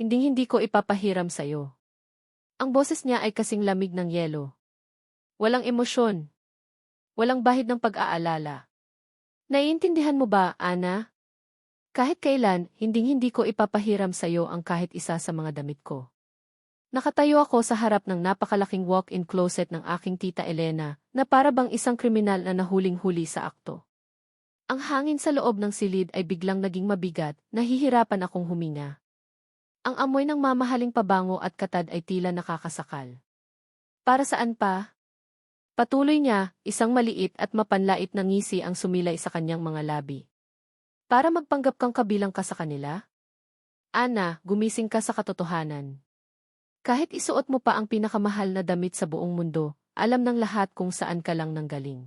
hinding-hindi ko ipapahiram sa'yo. Ang boses niya ay kasing lamig ng yelo. Walang emosyon. Walang bahid ng pag-aalala. Naiintindihan mo ba, Ana? Kahit kailan, hinding-hindi ko ipapahiram sa'yo ang kahit isa sa mga damit ko. Nakatayo ako sa harap ng napakalaking walk-in closet ng aking tita Elena, na para bang isang kriminal na nahuling-huli sa akto. Ang hangin sa loob ng silid ay biglang naging mabigat, nahihirapan akong huminga. Ang amoy ng mamahaling pabango at katad ay tila nakakasakal. Para saan pa? Patuloy niya, isang maliit at mapanlait na ngisi ang sumilay sa kanyang mga labi. Para magpanggap kang kabilang ka sa kanila? Ana, gumising ka sa katotohanan. Kahit isuot mo pa ang pinakamahal na damit sa buong mundo, alam ng lahat kung saan ka lang nanggaling.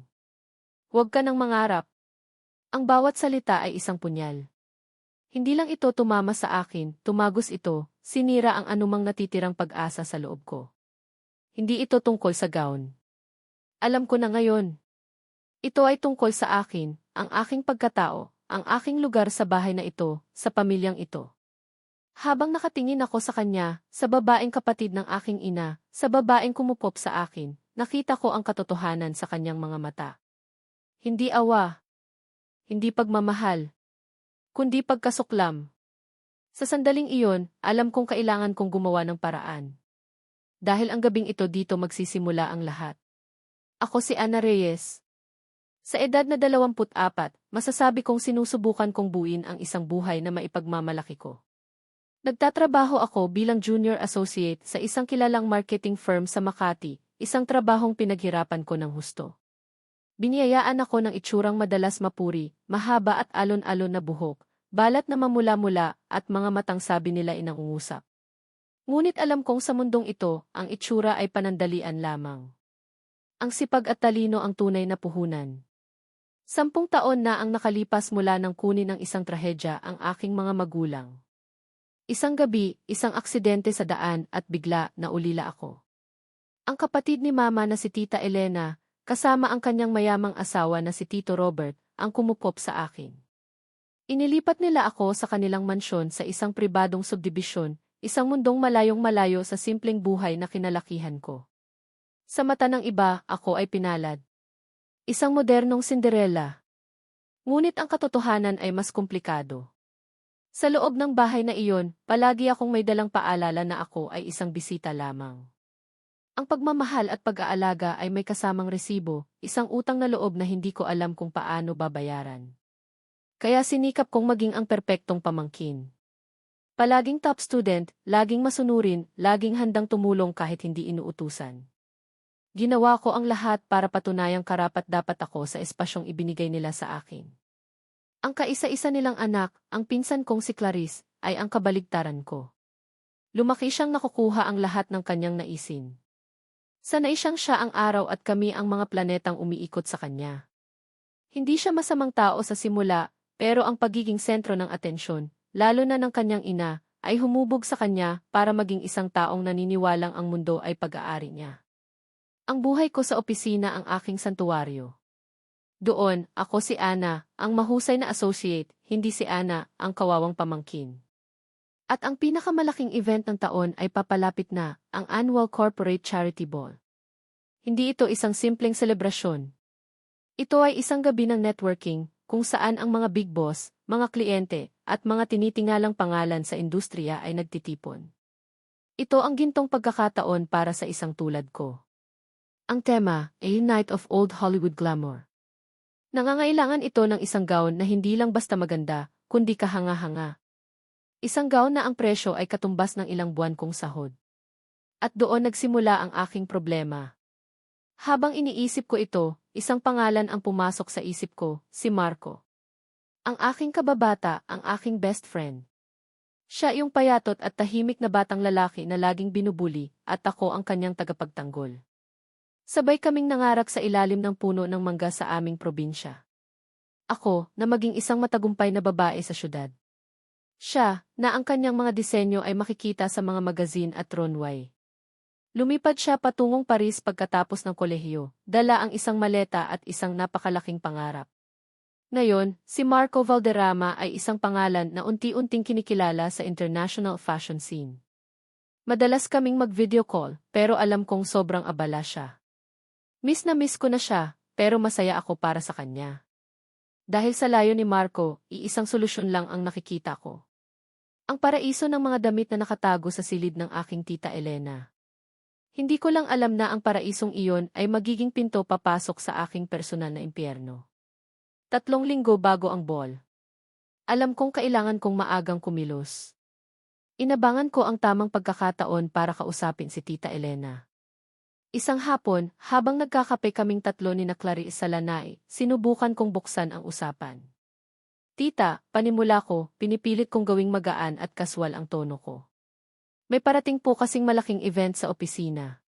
Huwag ka nang mangarap. Ang bawat salita ay isang punyal. Hindi lang ito tumama sa akin, tumagos ito, sinira ang anumang natitirang pag-asa sa loob ko. Hindi ito tungkol sa gown. Alam ko na ngayon. Ito ay tungkol sa akin, ang aking pagkatao, ang aking lugar sa bahay na ito, sa pamilyang ito. Habang nakatingin ako sa kanya, sa babaeng kapatid ng aking ina, sa babaeng kumupop sa akin, nakita ko ang katotohanan sa kanyang mga mata. Hindi awa. Hindi pagmamahal. Kundi pagkasuklam. Sa sandaling iyon, alam kong kailangan kong gumawa ng paraan. Dahil ang gabing ito dito magsisimula ang lahat. Ako si Ana Reyes, sa edad na 24, masasabi kong sinusubukan kong buuin ang isang buhay na maipagmamalaki ko. Nagtatrabaho ako bilang junior associate sa isang kilalang marketing firm sa Makati, isang trabahong pinaghirapan ko ng husto. Biniyayaan ako ng itsurang madalas mapuri, mahaba at alon-alon na buhok, balat na mamula-mula at mga matang sabi nila inangungusap. Ngunit alam kong sa mundong ito, ang itsura ay panandalian lamang. Ang sipag at talino ang tunay na puhunan. Sampung taon na ang nakalipas mula nang kunin ng isang trahedya ang aking mga magulang. Isang gabi, isang aksidente sa daan at bigla na ulila ako. Ang kapatid ni mama na si Tita Elena, kasama ang kanyang mayamang asawa na si Tito Robert, ang kumupop sa akin. Inilipat nila ako sa kanilang mansyon sa isang pribadong subdibisyon, isang mundong malayong malayo sa simpleng buhay na kinalakihan ko. Sa mata ng iba, ako ay pinalad. Isang modernong Cinderella. Ngunit ang katotohanan ay mas komplikado. Sa loob ng bahay na iyon, palagi akong may dalang paalala na ako ay isang bisita lamang. Ang pagmamahal at pag-aalaga ay may kasamang resibo, isang utang na loob na hindi ko alam kung paano babayaran. Kaya sinikap kong maging ang perpektong pamangkin. Palaging top student, laging masunurin, laging handang tumulong kahit hindi inuutusan. Ginawa ko ang lahat para patunayang karapat dapat ako sa espasyong ibinigay nila sa akin. Ang kaisa-isa nilang anak, ang pinsan kong si Clarice, ay ang kabaligtaran ko. Lumaki siyang nakukuha ang lahat ng kanyang naisin. Sanay siyang siya ang araw at kami ang mga planetang umiikot sa kanya. Hindi siya masamang tao sa simula, pero ang pagiging sentro ng atensyon, lalo na ng kanyang ina, ay humubog sa kanya para maging isang taong naniniwalang ang mundo ay pag-aari niya. Ang buhay ko sa opisina ang aking santuwaryo. Doon, ako si Ana, ang mahusay na associate, hindi si Ana, ang kawawang pamangkin. At ang pinakamalaking event ng taon ay papalapit na, ang Annual Corporate Charity Ball. Hindi ito isang simpleng selebrasyon. Ito ay isang gabi ng networking, kung saan ang mga big boss, mga kliyente, at mga tinitingalang pangalan sa industriya ay nagtitipon. Ito ang gintong pagkakataon para sa isang tulad ko. Ang tema, A Night of Old Hollywood Glamour. Nangangailangan ito ng isang gown na hindi lang basta maganda, kundi kahanga-hanga. Isang gown na ang presyo ay katumbas ng ilang buwan kong sahod. At doon nagsimula ang aking problema. Habang iniisip ko ito, isang pangalan ang pumasok sa isip ko, si Marco. Ang aking kababata, ang aking best friend. Siya yung payatot at tahimik na batang lalaki na laging binubuli, at ako ang kanyang tagapagtanggol. Sabay kaming nangarak sa ilalim ng puno ng mangga sa aming probinsya. Ako, na maging isang matagumpay na babae sa syudad. Siya, na ang kanyang mga disenyo ay makikita sa mga magazine at runway. Lumipad siya patungong Paris pagkatapos ng kolehiyo, dala ang isang maleta at isang napakalaking pangarap. Ngayon, si Marco Valderrama ay isang pangalan na unti-unting kinikilala sa international fashion scene. Madalas kaming mag-video call, pero alam kong sobrang abala siya. Miss na miss ko na siya, pero masaya ako para sa kanya. Dahil sa layo ni Marco, iisang solusyon lang ang nakikita ko. Ang paraiso ng mga damit na nakatago sa silid ng aking tita Elena. Hindi ko lang alam na ang paraisong iyon ay magiging pinto papasok sa aking personal na impyerno. Tatlong linggo bago ang ball. Alam kong kailangan kong maagang kumilos. Inabangan ko ang tamang pagkakataon para kausapin si Tita Elena. Isang hapon, habang nagkakape kaming tatlo ni na Clarice sa lanay, sinubukan kong buksan ang usapan. Tita, panimula ko, pinipilit kong gawing magaan at kaswal ang tono ko. May parating po kasing malaking event sa opisina.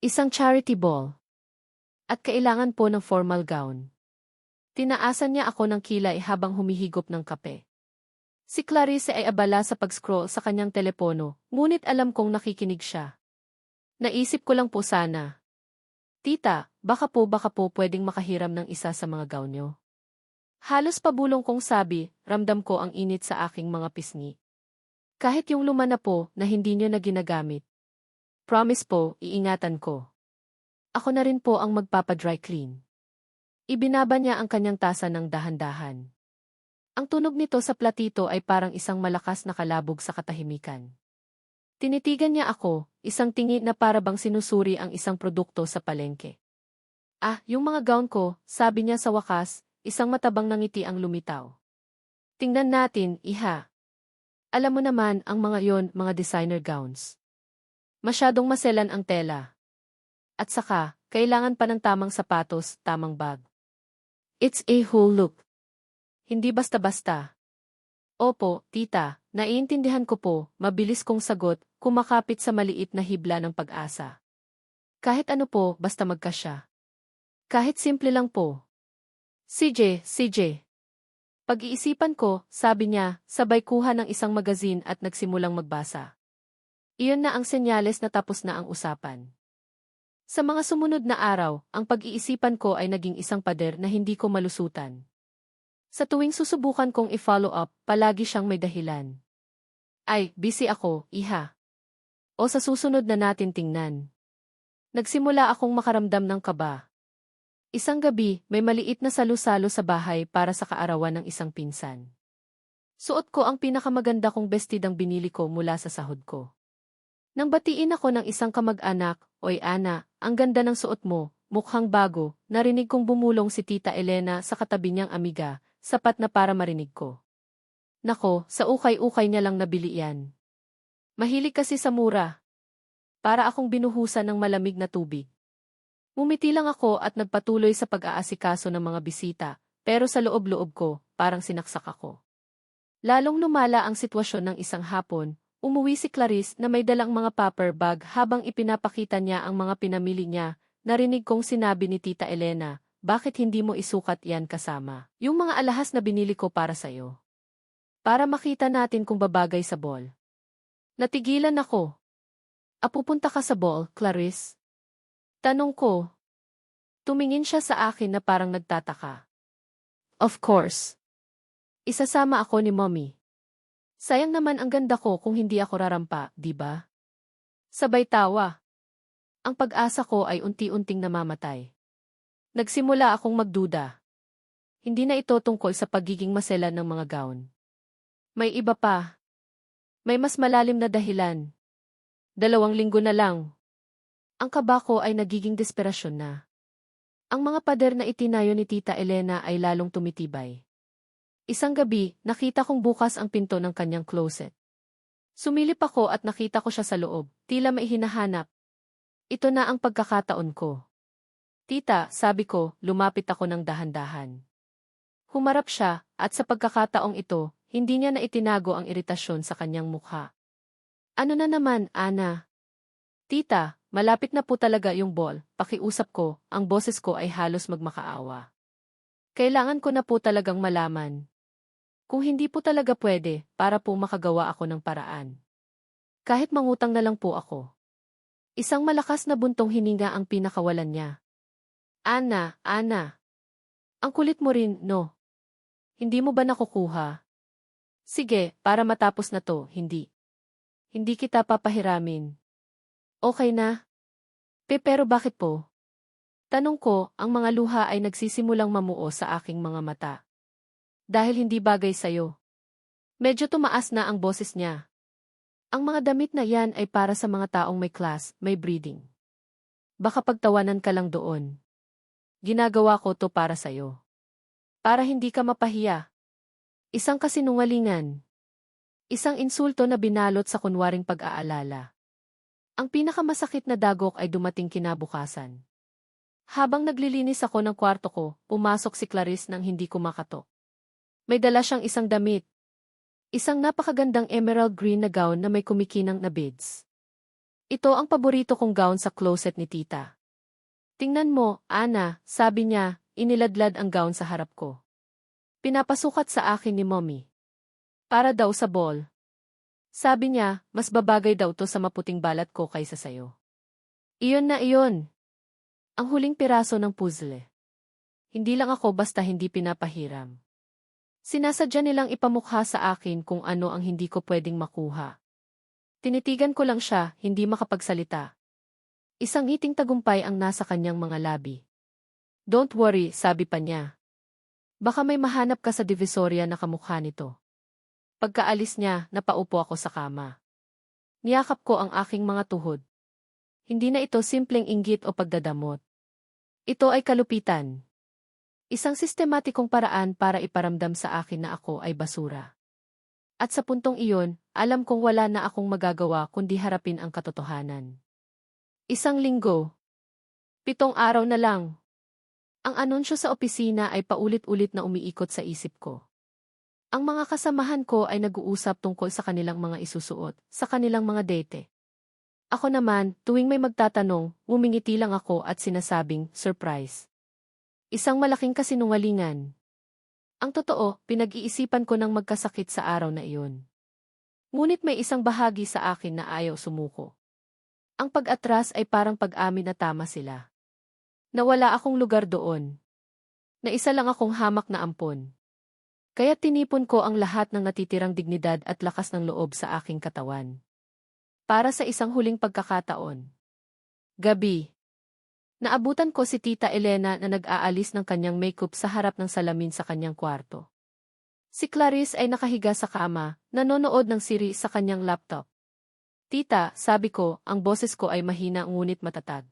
Isang charity ball. At kailangan po ng formal gown. Tinaasan niya ako ng kilay habang humihigop ng kape. Si Clarice ay abala sa pag-scroll sa kanyang telepono, ngunit alam kong nakikinig siya. Naisip ko lang po sana. Tita, baka po baka po pwedeng makahiram ng isa sa mga gown nyo. Halos pabulong kong sabi, ramdam ko ang init sa aking mga pisngi. Kahit yung luma na po na hindi nyo na ginagamit. Promise po, iingatan ko. Ako na rin po ang magpapadry clean. Ibinaba niya ang kanyang tasa ng dahan-dahan. Ang tunog nito sa platito ay parang isang malakas na kalabog sa katahimikan. Tinitigan niya ako, isang tingin na para bang sinusuri ang isang produkto sa palengke. Ah, yung mga gown ko, sabi niya sa wakas, isang matabang nangiti ang lumitaw. Tingnan natin, iha. Alam mo naman, ang mga yon, mga designer gowns. Masyadong maselan ang tela. At saka, kailangan pa ng tamang sapatos, tamang bag. It's a whole look. Hindi basta-basta. Opo, tita, naiintindihan ko po, mabilis kong sagot, kumakapit sa maliit na hibla ng pag-asa. Kahit ano po, basta magkasya. Kahit simple lang po. CJ, CJ. Pag-iisipan ko, sabi niya, sabay kuha ng isang magazine at nagsimulang magbasa. Iyon na ang senyales na tapos na ang usapan. Sa mga sumunod na araw, ang pag-iisipan ko ay naging isang pader na hindi ko malusutan. Sa tuwing susubukan kong i-follow up, palagi siyang may dahilan. Ay, busy ako, iha. O sa susunod na natin tingnan. Nagsimula akong makaramdam ng kaba. Isang gabi, may maliit na salusalo sa bahay para sa kaarawan ng isang pinsan. Suot ko ang pinakamaganda kong bestidang binili ko mula sa sahod ko. Nang batiin ako ng isang kamag-anak, Oy Ana, ang ganda ng suot mo, mukhang bago, narinig kong bumulong si Tita Elena sa katabi niyang amiga, sapat na para marinig ko. Nako, sa ukay-ukay niya lang nabili yan. Mahilig kasi sa mura. Para akong binuhusan ng malamig na tubig. Mumiti lang ako at nagpatuloy sa pag-aasikaso ng mga bisita, pero sa loob-loob ko, parang sinaksak ako. Lalong lumala ang sitwasyon ng isang hapon, umuwi si Clarice na may dalang mga paper bag habang ipinapakita niya ang mga pinamili niya, narinig kong sinabi ni Tita Elena, bakit hindi mo isukat yan kasama? Yung mga alahas na binili ko para sa'yo. Para makita natin kung babagay sa ball. Natigilan ako. Apupunta ka sa ball, Clarice? Tanong ko. Tumingin siya sa akin na parang nagtataka. Of course. Isasama ako ni mommy. Sayang naman ang ganda ko kung hindi ako rarampa, di ba? Sabay tawa. Ang pag-asa ko ay unti-unting namamatay. Nagsimula akong magduda. Hindi na ito tungkol sa pagiging maselan ng mga gown. May iba pa. May mas malalim na dahilan. Dalawang linggo na lang. Ang kaba ko ay nagiging desperasyon na. Ang mga pader na itinayo ni Tita Elena ay lalong tumitibay. Isang gabi, nakita kong bukas ang pinto ng kanyang closet. Sumilip ako at nakita ko siya sa loob, tila may hinahanap. Ito na ang pagkakataon ko. Tita, sabi ko, lumapit ako ng dahan-dahan. Humarap siya, at sa pagkakataong ito, hindi niya na itinago ang iritasyon sa kanyang mukha. Ano na naman, Ana? Tita, malapit na po talaga yung ball, pakiusap ko, ang boses ko ay halos magmakaawa. Kailangan ko na po talagang malaman. Kung hindi po talaga pwede, para po makagawa ako ng paraan. Kahit mangutang na lang po ako. Isang malakas na buntong hininga ang pinakawalan niya. Ana, Ana. Ang kulit mo rin, no? Hindi mo ba nakukuha? Sige, para matapos na to, hindi. Hindi kita papahiramin. Okay na? Pe pero bakit po? Tanong ko, ang mga luha ay nagsisimulang mamuo sa aking mga mata. Dahil hindi bagay sa'yo. Medyo tumaas na ang boses niya. Ang mga damit na yan ay para sa mga taong may class, may breeding. Baka pagtawanan ka lang doon. Ginagawa ko to para sa'yo. Para hindi ka mapahiya. Isang kasinungalingan. Isang insulto na binalot sa kunwaring pag-aalala. Ang pinakamasakit na dagok ay dumating kinabukasan. Habang naglilinis ako ng kwarto ko, pumasok si Clarice nang hindi ko makatok. May dala siyang isang damit. Isang napakagandang emerald green na gown na may kumikinang na beads. Ito ang paborito kong gown sa closet ni tita. Tingnan mo, Ana, sabi niya, iniladlad ang gown sa harap ko. Pinapasukat sa akin ni mommy. Para daw sa ball. Sabi niya, mas babagay daw to sa maputing balat ko kaysa sayo. Iyon na iyon. Ang huling piraso ng puzzle. Hindi lang ako basta hindi pinapahiram. Sinasadya nilang ipamukha sa akin kung ano ang hindi ko pwedeng makuha. Tinitigan ko lang siya, hindi makapagsalita. Isang ngiting tagumpay ang nasa kanyang mga labi. Don't worry, sabi pa niya. Baka may mahanap ka sa divisoria na kamukha nito. Pagkaalis niya, napaupo ako sa kama. Niyakap ko ang aking mga tuhod. Hindi na ito simpleng inggit o pagdadamot. Ito ay kalupitan. Isang sistematikong paraan para iparamdam sa akin na ako ay basura. At sa puntong iyon, alam kong wala na akong magagawa kundi harapin ang katotohanan. Isang linggo. Pitong araw na lang. Ang anunsyo sa opisina ay paulit-ulit na umiikot sa isip ko. Ang mga kasamahan ko ay nag-uusap tungkol sa kanilang mga isusuot, sa kanilang mga date. Ako naman, tuwing may magtatanong, ngumingiti lang ako at sinasabing, surprise. Isang malaking kasinungalingan. Ang totoo, pinag-iisipan ko ng magkasakit sa araw na iyon. Ngunit may isang bahagi sa akin na ayaw sumuko. Ang pag-atras ay parang pag-amin na tama sila. Nawala akong lugar doon. Na isa lang akong hamak na ampon. Kaya tinipon ko ang lahat ng natitirang dignidad at lakas ng loob sa aking katawan. Para sa isang huling pagkakataon. Gabi. Naabutan ko si Tita Elena na nag-aalis ng kanyang makeup sa harap ng salamin sa kanyang kwarto. Si Clarice ay nakahiga sa kama, nanonood ng siri sa kanyang laptop. Tita, sabi ko, ang boses ko ay mahina ngunit matatag.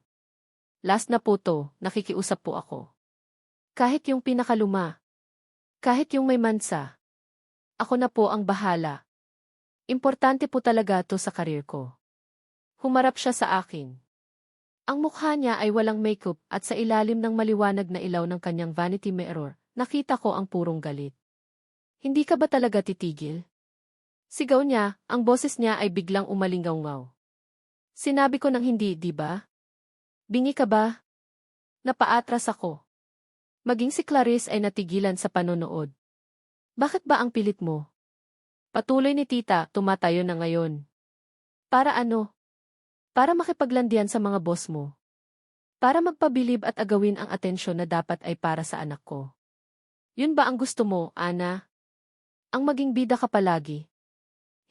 Last na po to, nakikiusap po ako. Kahit yung pinakaluma. Kahit yung may mansa. Ako na po ang bahala. Importante po talaga to sa karir ko. Humarap siya sa akin. Ang mukha niya ay walang makeup at sa ilalim ng maliwanag na ilaw ng kanyang vanity mirror, nakita ko ang purong galit. Hindi ka ba talaga titigil? Sigaw niya, ang boses niya ay biglang umalingaw-ngaw. Sinabi ko ng hindi, di ba? Bingi ka ba? Napaatras ako. Maging si Clarice ay natigilan sa panonood. Bakit ba ang pilit mo? Patuloy ni tita, tumatayo na ngayon. Para ano? Para makipaglandian sa mga boss mo. Para magpabilib at agawin ang atensyon na dapat ay para sa anak ko. Yun ba ang gusto mo, Ana? Ang maging bida ka palagi.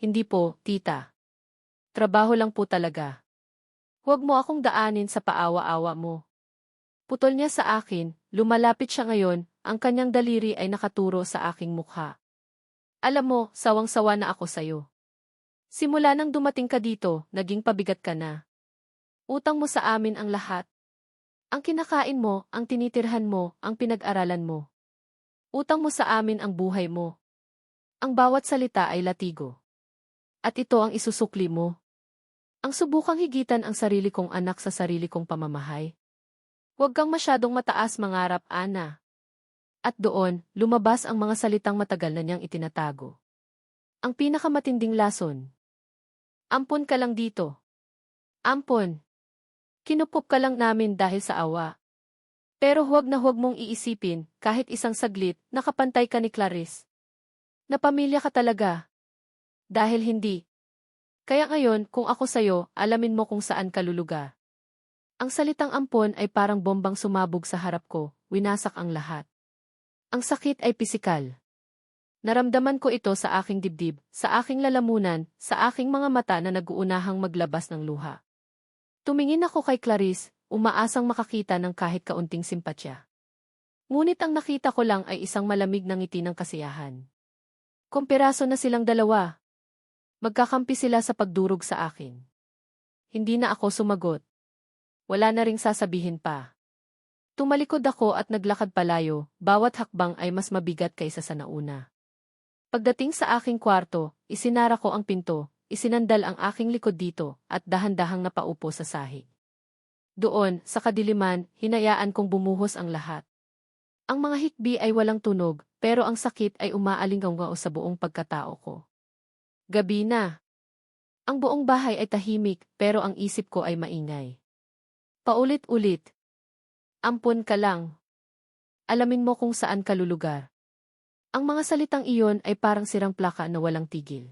Hindi po, tita. Trabaho lang po talaga. Huwag mo akong daanin sa paawa-awa mo. Putol niya sa akin, lumalapit siya ngayon, ang kanyang daliri ay nakaturo sa aking mukha. Alam mo, sawang-sawa na ako sa'yo. Simula nang dumating ka dito, naging pabigat ka na. Utang mo sa amin ang lahat. Ang kinakain mo, ang tinitirhan mo, ang pinag-aralan mo. Utang mo sa amin ang buhay mo. Ang bawat salita ay latigo. At ito ang isusukli mo. Ang subukang higitan ang sarili kong anak sa sarili kong pamamahay. Huwag kang masyadong mataas mangarap, Ana. At doon, lumabas ang mga salitang matagal na niyang itinatago. Ang pinakamatinding lason. Ampon ka lang dito. Ampon. Kinupop ka lang namin dahil sa awa. Pero huwag na huwag mong iisipin, kahit isang saglit, nakapantay ka ni Clarice. Na pamilya ka talaga. Dahil hindi, kaya ngayon, kung ako sa'yo, alamin mo kung saan ka luluga. Ang salitang ampon ay parang bombang sumabog sa harap ko, winasak ang lahat. Ang sakit ay pisikal. Naramdaman ko ito sa aking dibdib, sa aking lalamunan, sa aking mga mata na naguunahang maglabas ng luha. Tumingin ako kay Clarice, umaasang makakita ng kahit kaunting simpatya. Ngunit ang nakita ko lang ay isang malamig na ngiti ng kasiyahan. Kumpiraso na silang dalawa. Magkakampi sila sa pagdurog sa akin. Hindi na ako sumagot. Wala na ring sasabihin pa. Tumalikod ako at naglakad palayo, bawat hakbang ay mas mabigat kaysa sa nauna. Pagdating sa aking kwarto, isinara ko ang pinto, isinandal ang aking likod dito, at dahan-dahang napaupo sa sahig. Doon, sa kadiliman, hinayaan kong bumuhos ang lahat. Ang mga hikbi ay walang tunog, pero ang sakit ay umaalinggaw sa buong pagkatao ko. Gabi na. Ang buong bahay ay tahimik, pero ang isip ko ay maingay. Paulit-ulit. Ampun ka lang. Alamin mo kung saan ka lulugar. Ang mga salitang iyon ay parang sirang plaka na walang tigil.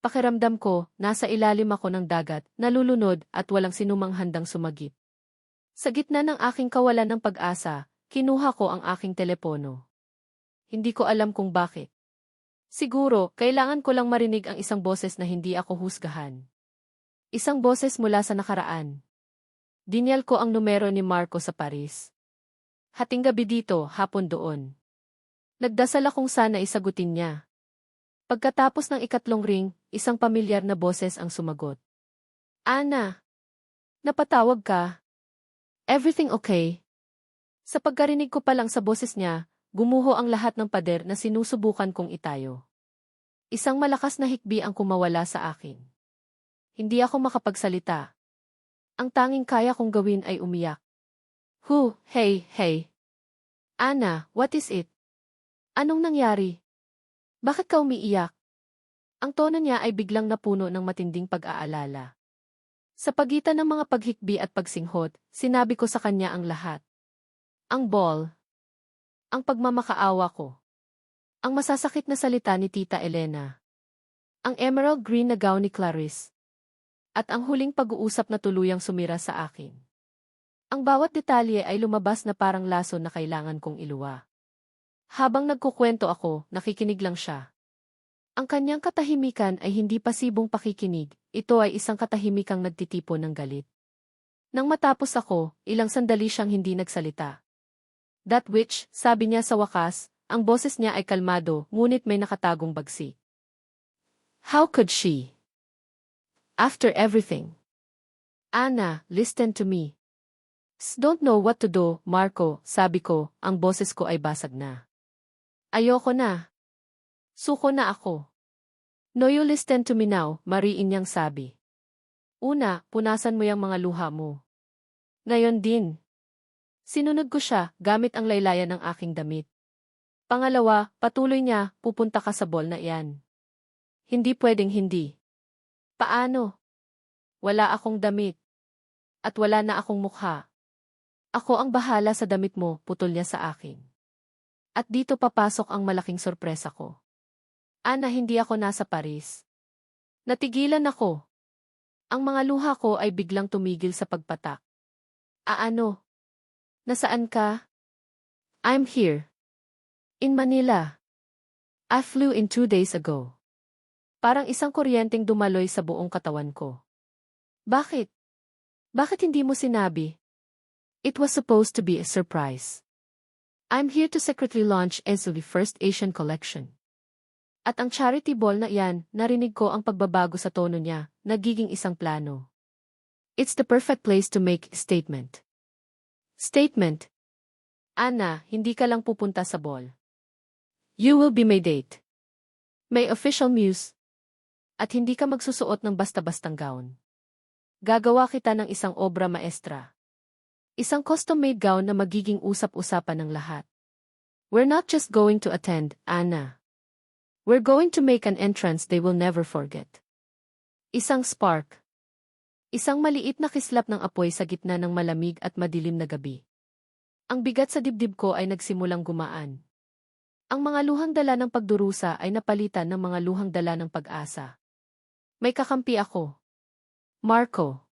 Pakiramdam ko, nasa ilalim ako ng dagat, nalulunod at walang sinumang handang sumagip. Sa gitna ng aking kawalan ng pag-asa, kinuha ko ang aking telepono. Hindi ko alam kung bakit. Siguro, kailangan ko lang marinig ang isang boses na hindi ako husgahan. Isang boses mula sa nakaraan. Dinyal ko ang numero ni Marco sa Paris. Hating gabi dito, hapon doon. Nagdasal akong sana isagutin niya. Pagkatapos ng ikatlong ring, isang pamilyar na boses ang sumagot. Ana! Napatawag ka? Everything okay? Sa pagkarinig ko pa lang sa boses niya, gumuho ang lahat ng pader na sinusubukan kong itayo. Isang malakas na hikbi ang kumawala sa akin. Hindi ako makapagsalita. Ang tanging kaya kong gawin ay umiyak. Hu, hey, hey. Ana, what is it? Anong nangyari? Bakit ka umiiyak? Ang tono niya ay biglang napuno ng matinding pag-aalala. Sa pagitan ng mga paghikbi at pagsinghot, sinabi ko sa kanya ang lahat. Ang ball. Ang pagmamakaawa ko. Ang masasakit na salita ni Tita Elena. Ang emerald green na gown ni Clarice. At ang huling pag-uusap na tuluyang sumira sa akin. Ang bawat detalye ay lumabas na parang laso na kailangan kong iluwa. Habang nagkukwento ako, nakikinig lang siya. Ang kanyang katahimikan ay hindi pasibong pakikinig, ito ay isang katahimikang nagtitipo ng galit. Nang matapos ako, ilang sandali siyang hindi nagsalita. That which, sabi niya sa wakas, ang boses niya ay kalmado, ngunit may nakatagong bagsi. How could she? After everything. Anna, listen to me. S don't know what to do, Marco, sabi ko, ang boses ko ay basag na. Ayoko na. Suko na ako. No you listen to me now, mariin niyang sabi. Una, punasan mo yung mga luha mo. Ngayon din. Sinunod ko siya, gamit ang laylayan ng aking damit. Pangalawa, patuloy niya, pupunta ka sa ball na iyan. Hindi pwedeng hindi. Paano? Wala akong damit. At wala na akong mukha. Ako ang bahala sa damit mo, putol niya sa akin. At dito papasok ang malaking sorpresa ko. Ana, hindi ako nasa Paris. Natigilan ako. Ang mga luha ko ay biglang tumigil sa pagpatak. Aano? Nasaan ka? I'm here. In Manila. I flew in two days ago. Parang isang kuryenteng dumaloy sa buong katawan ko. Bakit? Bakit hindi mo sinabi? It was supposed to be a surprise. I'm here to secretly launch Ezuli First Asian Collection. At ang charity ball na iyan, narinig ko ang pagbabago sa tono niya, nagiging isang plano. It's the perfect place to make statement. Statement. Anna, hindi ka lang pupunta sa ball. You will be my date. May official muse. At hindi ka magsusuot ng basta-bastang gown. Gagawa kita ng isang obra maestra. Isang custom-made gown na magiging usap-usapan ng lahat. We're not just going to attend, Anna. We're going to make an entrance they will never forget. Isang spark. Isang maliit na kislap ng apoy sa gitna ng malamig at madilim na gabi. Ang bigat sa dibdib ko ay nagsimulang gumaan. Ang mga luhang dala ng pagdurusa ay napalitan ng mga luhang dala ng pag-asa. May kakampi ako. Marco.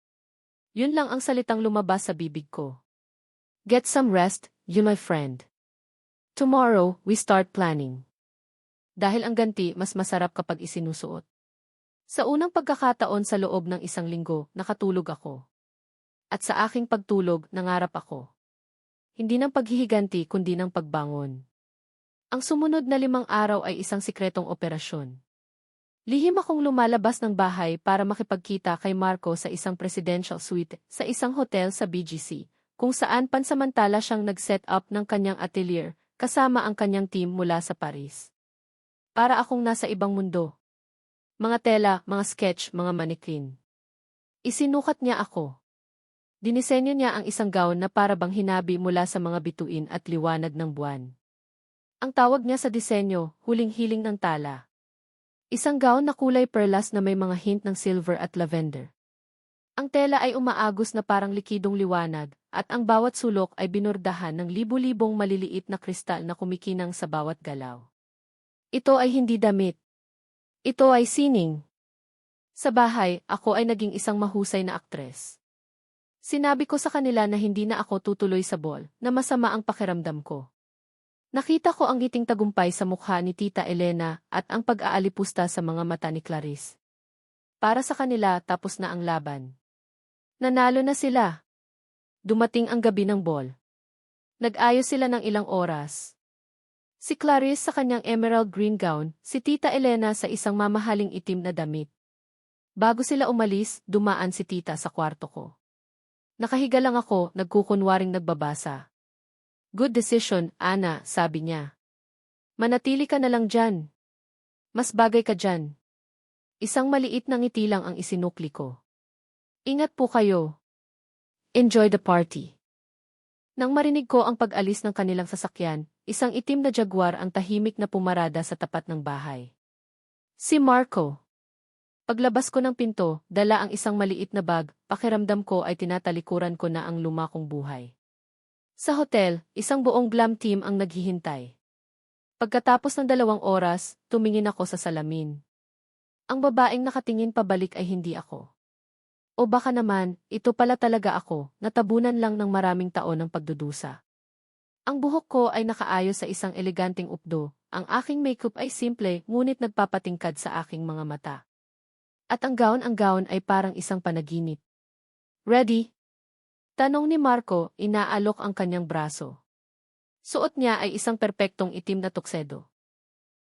Yun lang ang salitang lumabas sa bibig ko. Get some rest, you my friend. Tomorrow, we start planning. Dahil ang ganti mas masarap kapag isinusuot. Sa unang pagkakataon sa loob ng isang linggo, nakatulog ako. At sa aking pagtulog, nangarap ako. Hindi ng paghihiganti kundi ng pagbangon. Ang sumunod na limang araw ay isang sikretong operasyon. Lihim akong lumalabas ng bahay para makipagkita kay Marco sa isang presidential suite sa isang hotel sa BGC, kung saan pansamantala siyang nag-set up ng kanyang atelier kasama ang kanyang team mula sa Paris. Para akong nasa ibang mundo. Mga tela, mga sketch, mga manikin. Isinukat niya ako. Dinisenyo niya ang isang gown na para bang hinabi mula sa mga bituin at liwanag ng buwan. Ang tawag niya sa disenyo, huling-hiling ng tala. Isang gown na kulay perlas na may mga hint ng silver at lavender. Ang tela ay umaagos na parang likidong liwanag, at ang bawat sulok ay binordahan ng libu-libong maliliit na kristal na kumikinang sa bawat galaw. Ito ay hindi damit. Ito ay sining. Sa bahay, ako ay naging isang mahusay na aktres. Sinabi ko sa kanila na hindi na ako tutuloy sa ball, na masama ang pakiramdam ko. Nakita ko ang giting tagumpay sa mukha ni Tita Elena at ang pag-aalipusta sa mga mata ni Clarice. Para sa kanila, tapos na ang laban. Nanalo na sila. Dumating ang gabi ng ball. Nag-ayos sila ng ilang oras. Si Clarice sa kanyang emerald green gown, si Tita Elena sa isang mamahaling itim na damit. Bago sila umalis, dumaan si Tita sa kwarto ko. Nakahiga lang ako, nagkukunwaring nagbabasa. Good decision, Ana, sabi niya. Manatili ka na lang dyan. Mas bagay ka dyan. Isang maliit na ngiti lang ang isinukli ko. Ingat po kayo. Enjoy the party. Nang marinig ko ang pag-alis ng kanilang sasakyan, Isang itim na jaguar ang tahimik na pumarada sa tapat ng bahay. Si Marco. Paglabas ko ng pinto, dala ang isang maliit na bag, pakiramdam ko ay tinatalikuran ko na ang lumakong buhay. Sa hotel, isang buong glam team ang naghihintay. Pagkatapos ng dalawang oras, tumingin ako sa salamin. Ang babaeng nakatingin pabalik ay hindi ako. O baka naman, ito pala talaga ako, natabunan lang ng maraming taon ng pagdudusa. Ang buhok ko ay nakaayos sa isang eleganteng updo, ang aking makeup ay simple ngunit nagpapatingkad sa aking mga mata. At ang gown ang gown ay parang isang panaginip. Ready? Tanong ni Marco, inaalok ang kanyang braso. Suot niya ay isang perpektong itim na tuksedo.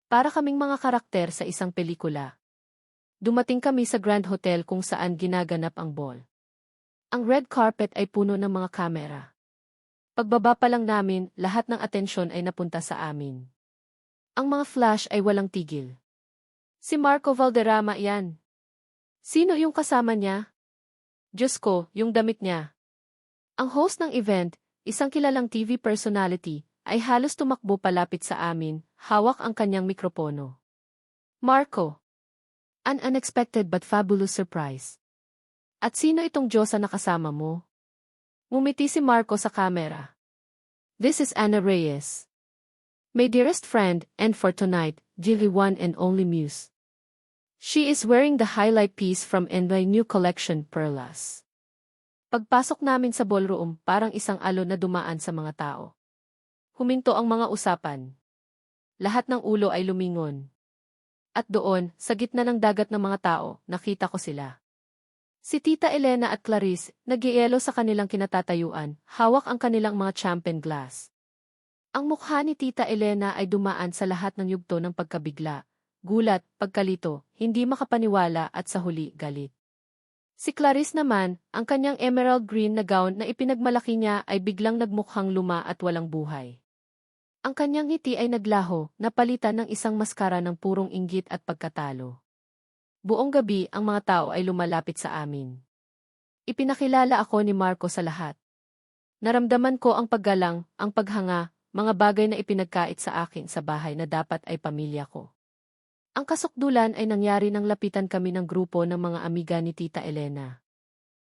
Para kaming mga karakter sa isang pelikula. Dumating kami sa Grand Hotel kung saan ginaganap ang ball. Ang red carpet ay puno ng mga kamera. Pagbaba pa lang namin, lahat ng atensyon ay napunta sa amin. Ang mga flash ay walang tigil. Si Marco Valderrama yan. Sino yung kasama niya? Diyos ko, yung damit niya. Ang host ng event, isang kilalang TV personality, ay halos tumakbo palapit sa amin, hawak ang kanyang mikropono. Marco. An unexpected but fabulous surprise. At sino itong Diyosa na kasama mo? Ngumiti si Marco sa camera. This is Anna Reyes. My dearest friend, and for tonight, Jilly one and only muse. She is wearing the highlight piece from my new collection, Perlas. Pagpasok namin sa ballroom, parang isang alon na dumaan sa mga tao. Huminto ang mga usapan. Lahat ng ulo ay lumingon. At doon, sa gitna ng dagat ng mga tao, nakita ko sila. Si Tita Elena at Clarice, nagyelo sa kanilang kinatatayuan, hawak ang kanilang mga champion glass. Ang mukha ni Tita Elena ay dumaan sa lahat ng yugto ng pagkabigla, gulat, pagkalito, hindi makapaniwala at sa huli galit. Si Clarice naman, ang kanyang emerald green na gown na ipinagmalaki niya ay biglang nagmukhang luma at walang buhay. Ang kanyang ngiti ay naglaho, napalitan ng isang maskara ng purong inggit at pagkatalo. Buong gabi ang mga tao ay lumalapit sa amin. Ipinakilala ako ni Marco sa lahat. Naramdaman ko ang paggalang, ang paghanga, mga bagay na ipinagkait sa akin sa bahay na dapat ay pamilya ko. Ang kasukdulan ay nangyari nang lapitan kami ng grupo ng mga amiga ni Tita Elena.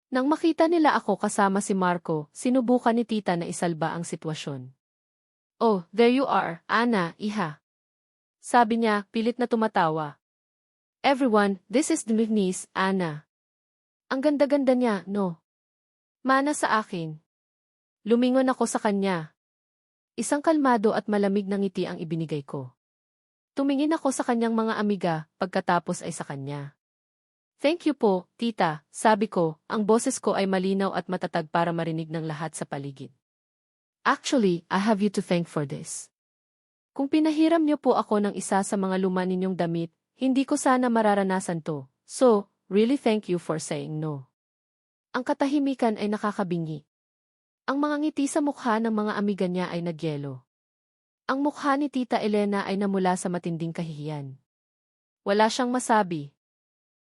Nang makita nila ako kasama si Marco, sinubukan ni Tita na isalba ang sitwasyon. Oh, there you are, Ana, iha. Sabi niya, pilit na tumatawa. Everyone, this is niece, Anna. Ang ganda-ganda niya, no? Mana sa akin. Lumingon ako sa kanya. Isang kalmado at malamig na ngiti ang ibinigay ko. Tumingin ako sa kanyang mga amiga, pagkatapos ay sa kanya. Thank you po, tita, sabi ko, ang boses ko ay malinaw at matatag para marinig ng lahat sa paligid. Actually, I have you to thank for this. Kung pinahiram niyo po ako ng isa sa mga luma ninyong damit, hindi ko sana mararanasan to. So, really thank you for saying no. Ang katahimikan ay nakakabingi. Ang mga ngiti sa mukha ng mga amiga niya ay nagyelo. Ang mukha ni Tita Elena ay namula sa matinding kahihiyan. Wala siyang masabi.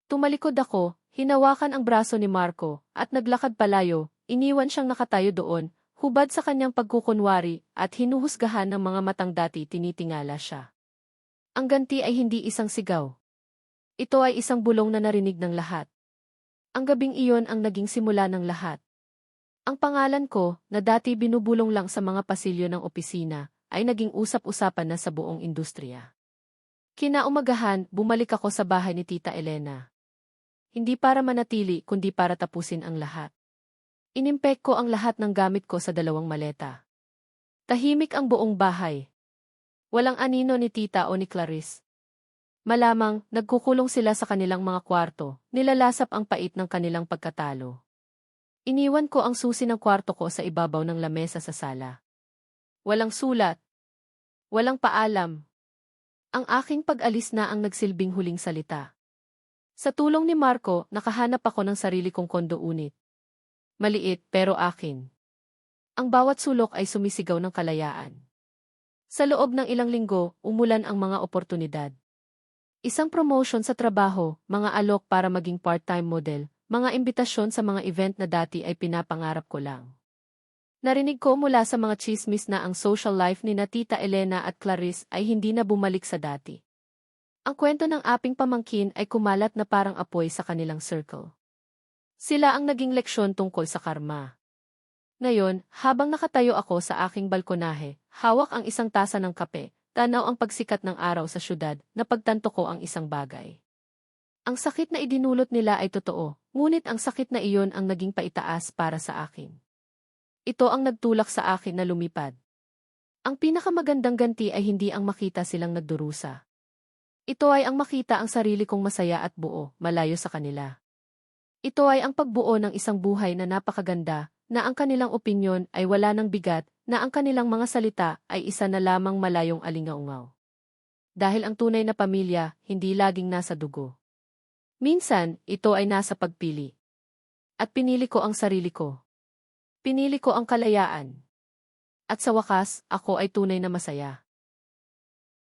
Tumalikod ako, hinawakan ang braso ni Marco, at naglakad palayo, iniwan siyang nakatayo doon, hubad sa kanyang pagkukunwari, at hinuhusgahan ng mga matang dati tinitingala siya. Ang ganti ay hindi isang sigaw. Ito ay isang bulong na narinig ng lahat. Ang gabing iyon ang naging simula ng lahat. Ang pangalan ko, na dati binubulong lang sa mga pasilyo ng opisina, ay naging usap-usapan na sa buong industriya. Kinaumagahan, bumalik ako sa bahay ni Tita Elena. Hindi para manatili kundi para tapusin ang lahat. Inimpek ko ang lahat ng gamit ko sa dalawang maleta. Tahimik ang buong bahay. Walang anino ni Tita o ni Clarice. Malamang, nagkukulong sila sa kanilang mga kwarto, nilalasap ang pait ng kanilang pagkatalo. Iniwan ko ang susi ng kwarto ko sa ibabaw ng lamesa sa sala. Walang sulat. Walang paalam. Ang aking pag-alis na ang nagsilbing huling salita. Sa tulong ni Marco, nakahanap ako ng sarili kong kondo unit. Maliit pero akin. Ang bawat sulok ay sumisigaw ng kalayaan. Sa loob ng ilang linggo, umulan ang mga oportunidad. Isang promotion sa trabaho, mga alok para maging part-time model, mga imbitasyon sa mga event na dati ay pinapangarap ko lang. Narinig ko mula sa mga chismis na ang social life ni na Tita Elena at Clarice ay hindi na bumalik sa dati. Ang kwento ng aping pamangkin ay kumalat na parang apoy sa kanilang circle. Sila ang naging leksyon tungkol sa karma. Ngayon, habang nakatayo ako sa aking balkonahe, hawak ang isang tasa ng kape, tanaw ang pagsikat ng araw sa syudad, napagtanto ko ang isang bagay. Ang sakit na idinulot nila ay totoo, ngunit ang sakit na iyon ang naging paitaas para sa akin. Ito ang nagtulak sa akin na lumipad. Ang pinakamagandang ganti ay hindi ang makita silang nagdurusa. Ito ay ang makita ang sarili kong masaya at buo, malayo sa kanila. Ito ay ang pagbuo ng isang buhay na napakaganda, na ang kanilang opinyon ay wala ng bigat, na ang kanilang mga salita ay isa na lamang malayong alingaungaw. Dahil ang tunay na pamilya, hindi laging nasa dugo. Minsan, ito ay nasa pagpili. At pinili ko ang sarili ko. Pinili ko ang kalayaan. At sa wakas, ako ay tunay na masaya.